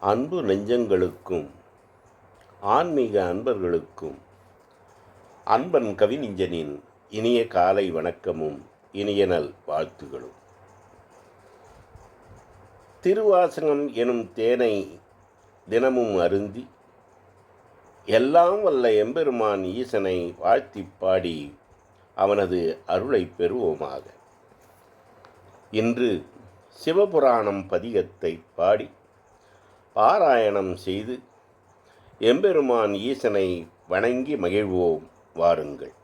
அன்பு நெஞ்சங்களுக்கும் ஆன்மீக அன்பர்களுக்கும் அன்பன் கவிஞனின் இனிய காலை வணக்கமும் இனிய நல் வாழ்த்துகளும். திருவாசகம் எனும் தேனை தினமும் அருந்தி எல்லாம் வல்ல எம்பெருமான் ஈசனை வாழ்த்திப் பாடி அவனது அருளை பெறுவோமாக. இன்று சிவபுராணம் பதிகத்தை பாடி பாராயணம் செய்து எம்பெருமான் ஈசனை வணங்கி மகிழ்வோம் வாருங்கள்.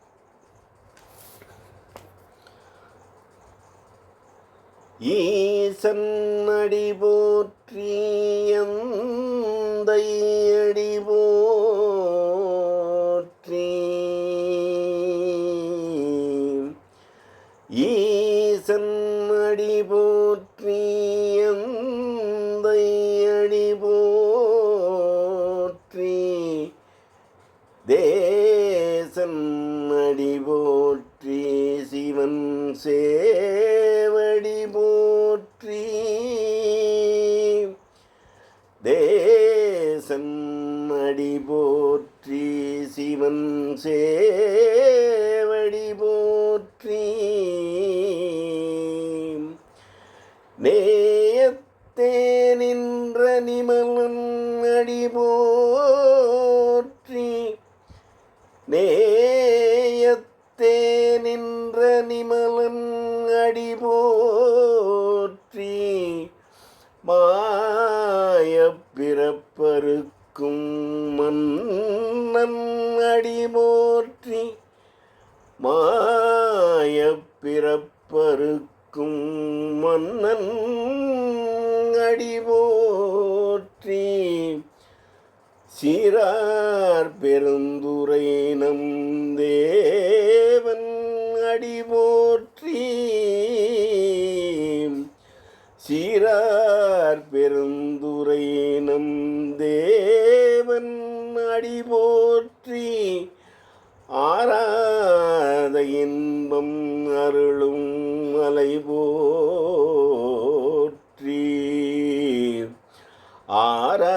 ஈசன் அடி போற்றி அடி போற்றி. ஈசன் போற்றி. தேசன் அடி போற்றி சிவன் சேவடி போற்றி. தேசன் அடி போற்றி சிவன் சே நேயத்தே நின்ற நிமலன் அடிபோற்றி போற்றி பிறப்பருக்கும் மன்னன் அடிபோற்றி போற்றி பிறப்பருக்கும் மன்னன் அடிபோற்றி சீரார் பெருந்துரை நம் தேவன் அடி சீரார் பெருந்துரை நம் தேவன் அடி ஆராத இன்பம் அருளும் மலை ஆரா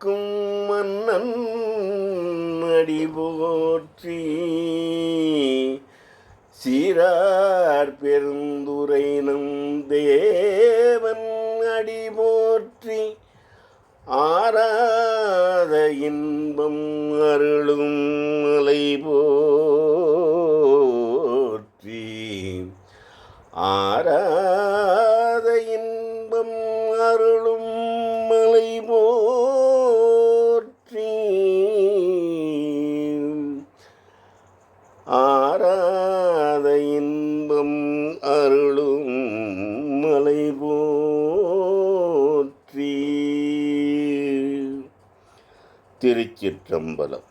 பிறப்பருக்கும் மன்னன் அடி போற்றி. சீரார் பெருந்துரை நம் தேவன் அடி போற்றி. ஆராத இன்பம் அருளும் மலை போற்றி. ஆ திருச்சிற்றம்பலம்.